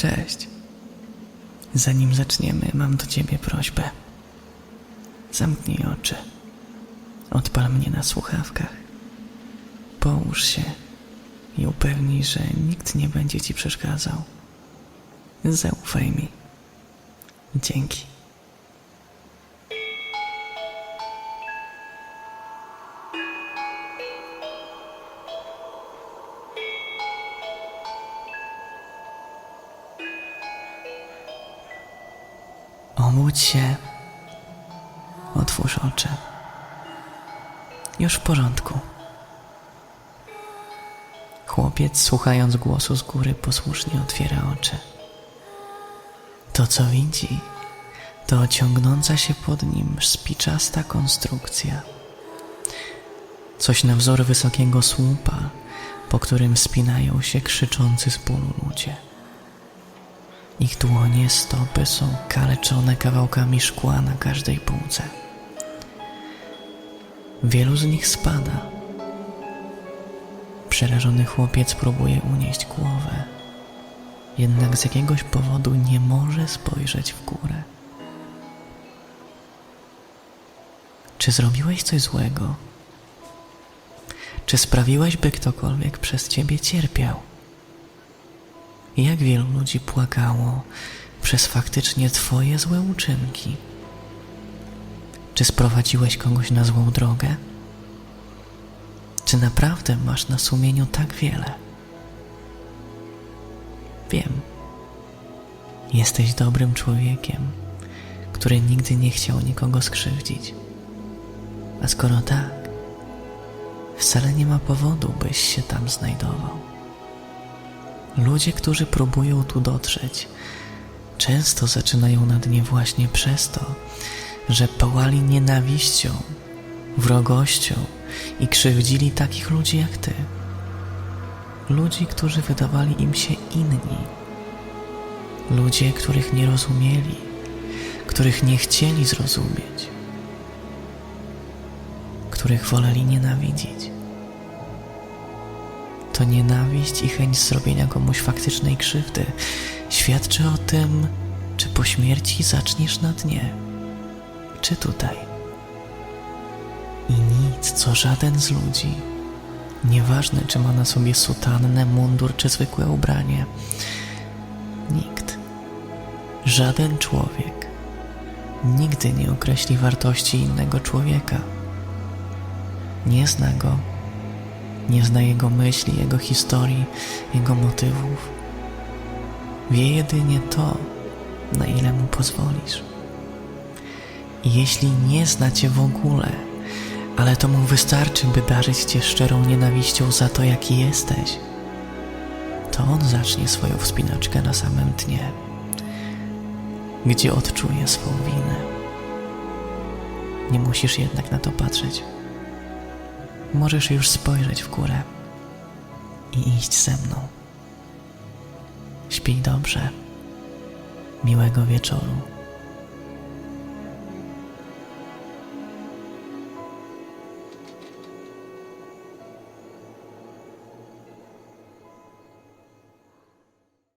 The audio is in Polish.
Cześć. Zanim zaczniemy, mam do ciebie prośbę. Zamknij oczy. Odpal mnie na słuchawkach. Połóż się i upewnij, że nikt nie będzie ci przeszkadzał. Zaufaj mi. Dzięki. Obudź się. Otwórz oczy. Już w porządku. Chłopiec, słuchając głosu z góry, posłusznie otwiera oczy. To, co widzi, to ciągnąca się pod nim spiczasta konstrukcja. Coś na wzór wysokiego słupa, po którym spinają się krzyczący z bólu ludzie. Ich dłonie, stopy są kaleczone kawałkami szkła na każdej półce. Wielu z nich spada. Przerażony chłopiec próbuje unieść głowę, jednak z jakiegoś powodu nie może spojrzeć w górę. Czy zrobiłeś coś złego? Czy sprawiłeś, by ktokolwiek przez ciebie cierpiał? Jak wielu ludzi płakało przez faktycznie Twoje złe uczynki? Czy sprowadziłeś kogoś na złą drogę? Czy naprawdę masz na sumieniu tak wiele? Wiem. Jesteś dobrym człowiekiem, który nigdy nie chciał nikogo skrzywdzić. A skoro tak, wcale nie ma powodu, byś się tam znajdował. Ludzie, którzy próbują tu dotrzeć, często zaczynają na dnie właśnie przez to, że pałali nienawiścią, wrogością i krzywdzili takich ludzi jak ty. Ludzi, którzy wydawali im się inni. Ludzie, których nie rozumieli, których nie chcieli zrozumieć, których woleli nienawidzić to nienawiść i chęć zrobienia komuś faktycznej krzywdy. Świadczy o tym, czy po śmierci zaczniesz na dnie, czy tutaj. I nic, co żaden z ludzi, nieważne czy ma na sobie sutannę, mundur czy zwykłe ubranie, nikt, żaden człowiek. Nigdy nie określi wartości innego człowieka. Nie zna go nie zna jego myśli, jego historii, jego motywów. Wie jedynie to, na ile mu pozwolisz. I jeśli nie zna cię w ogóle, ale to mu wystarczy, by darzyć cię szczerą nienawiścią za to, jaki jesteś, to on zacznie swoją wspinaczkę na samym dnie, gdzie odczuje swą winę. Nie musisz jednak na to patrzeć. Możesz już spojrzeć w górę i iść ze mną. Śpij dobrze. Miłego wieczoru.